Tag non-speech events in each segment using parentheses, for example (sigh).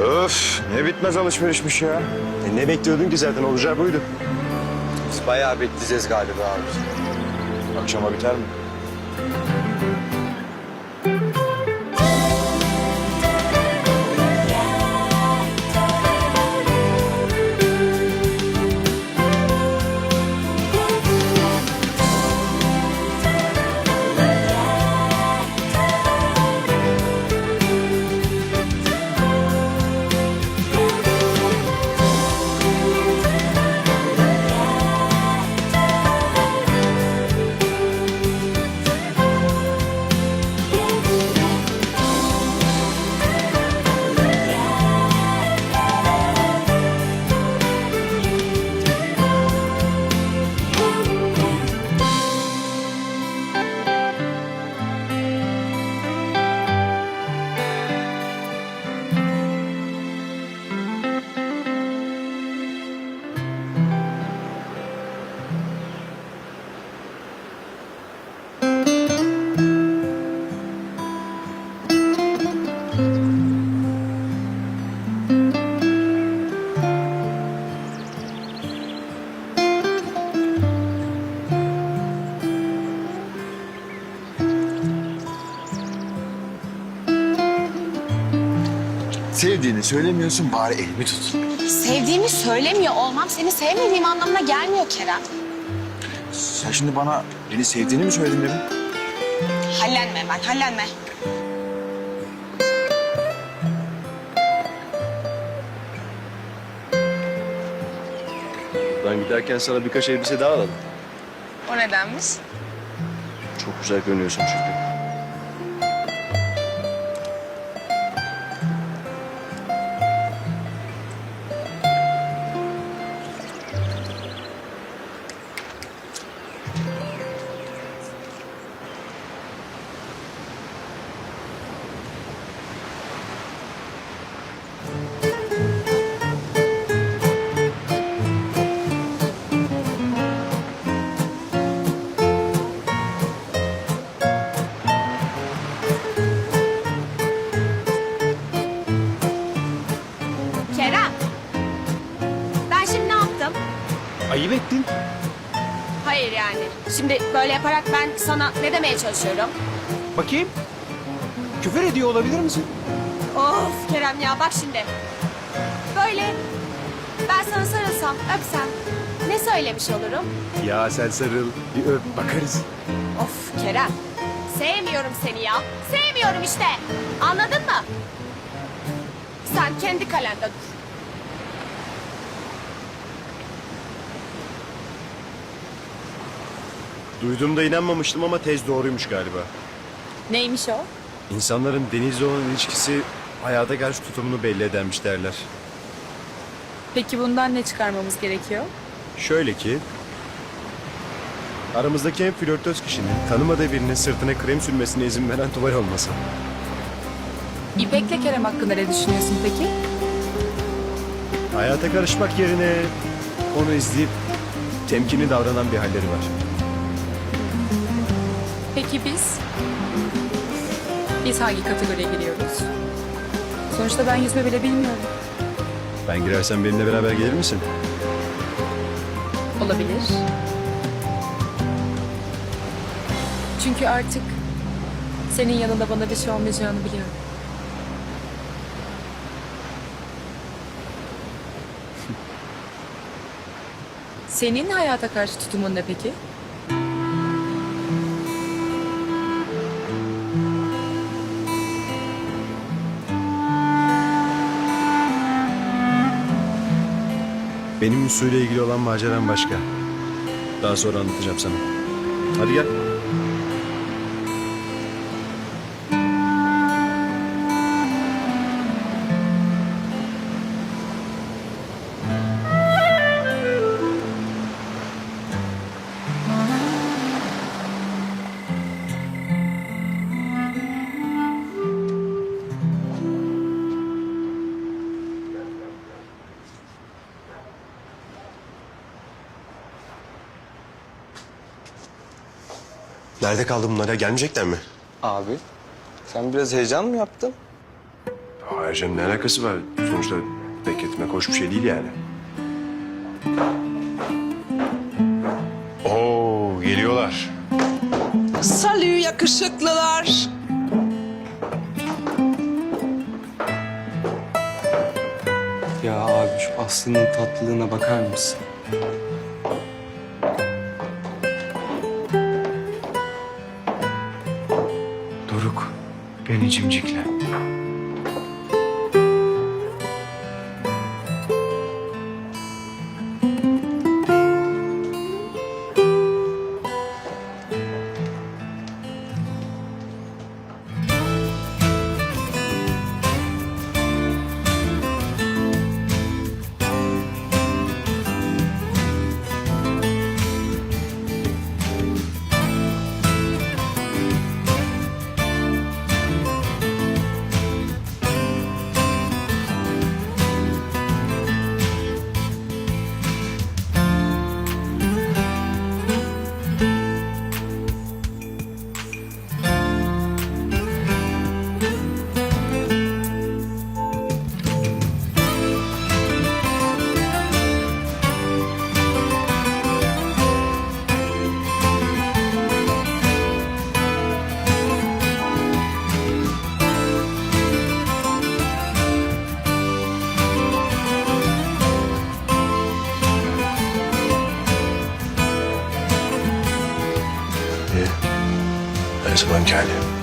Öf ne bitmez alışverişmiş ya. E ne bekliyordun ki zaten olacağı buydu. Biz bayağı bekleyeceğiz galiba abi. Akşama biter mi? Sevdiğini söylemiyorsun bari elimi tut. Sevdiğimi söylemiyor olmam seni sevmediğim anlamına gelmiyor Kerem. Sen şimdi bana beni sevdiğini mi söyledin demin? Hallenme hemen, hallenme. Ben giderken sana birkaç elbise daha alalım. O nedenmiş? Çok güzel görünüyorsun çünkü. Şimdi böyle yaparak ben sana ne demeye çalışıyorum? Bakayım. Küfür ediyor olabilir misin? Of Kerem ya bak şimdi. Böyle ben sana sarılsam, öpsem ne söylemiş olurum? Ya sen sarıl, bir öp, bakarız. Of Kerem. Sevmiyorum seni ya. Sevmiyorum işte. Anladın mı? Sen kendi kalende dur. Duyduğumda inanmamıştım ama tez doğruymuş galiba. Neymiş o? İnsanların denizle olan ilişkisi hayata karşı tutumunu belli edermiş derler. Peki bundan ne çıkarmamız gerekiyor? Şöyle ki... Aramızdaki en flörtöz kişinin tanımadığı birinin sırtına krem sürmesine izin veren Tuval olması. İpek'le Kerem hakkında ne düşünüyorsun peki? Hayata karışmak yerine onu izleyip temkinli davranan bir halleri var. Peki biz? Biz hangi kategoriye giriyoruz? Sonuçta ben yüzme bile bilmiyorum. Ben girersem benimle beraber gelir misin? Olabilir. Çünkü artık senin yanında bana bir şey olmayacağını biliyorum. (laughs) Senin hayata karşı tutumun ne peki? Benim suyla ilgili olan maceram başka. Daha sonra anlatacağım sana. Hadi gel. Nerede kaldı bunlar ya? Gelmeyecekler mi? Abi sen biraz heyecan mı yaptın? Hayır canım ne alakası var? Sonuçta bekletmek hoş bir şey değil yani. Oo geliyorlar. Salü yakışıklılar. Ya abi şu Aslı'nın tatlılığına bakar mısın? Doruk, beni cimcikle. İyi. Her zamanki hali.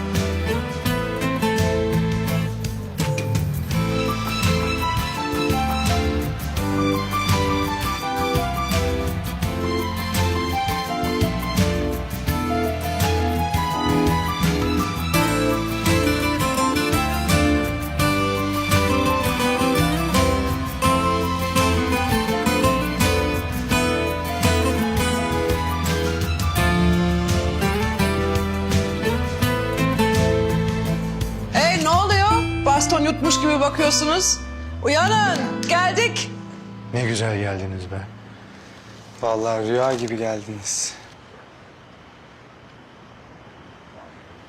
Gibi bakıyorsunuz. Uyanın geldik. Ne güzel geldiniz be. Vallahi rüya gibi geldiniz.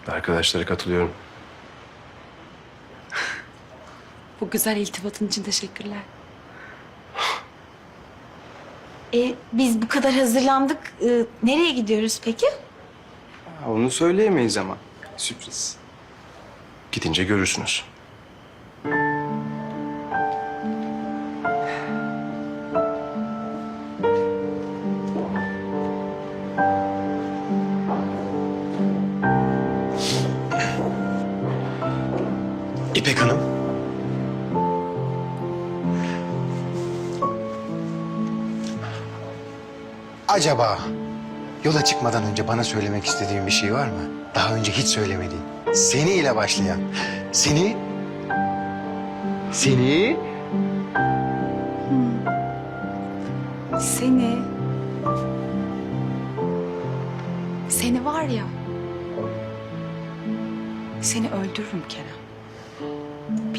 Arkadaşlara katılıyorum. (laughs) Bu güzel iltifatın için teşekkürler. E, biz bu kadar hazırlandık. E, nereye gidiyoruz peki? Ha, Onu söyleyemeyiz ama. Sürpriz. Gidince görürsünüz. İpek Hanım. Acaba yola çıkmadan önce bana söylemek istediğin bir şey var mı? Daha önce hiç söylemediğin. Seni ile başlayan. Seni... Seni... Seni... Seni var ya... Seni öldürürüm Kerem.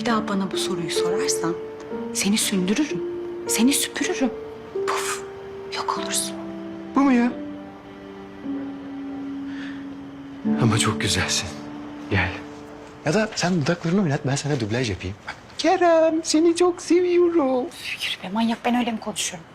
Bir daha bana bu soruyu sorarsan seni sündürürüm. Seni süpürürüm. Puf, yok olursun. Bu mu ya? Ama çok güzelsin. Gel. Ya da sen dudaklarını oynat ben sana dublaj yapayım. Bak. Kerem seni çok seviyorum. Yürü be manyak ben öyle mi konuşuyorum?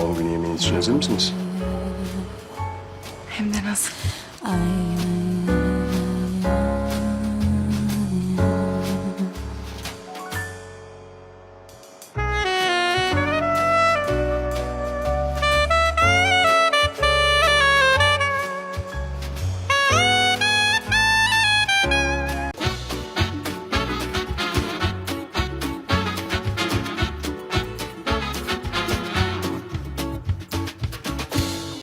Doğum günü yemeği için hazır mısınız? Hem de nasıl? Ay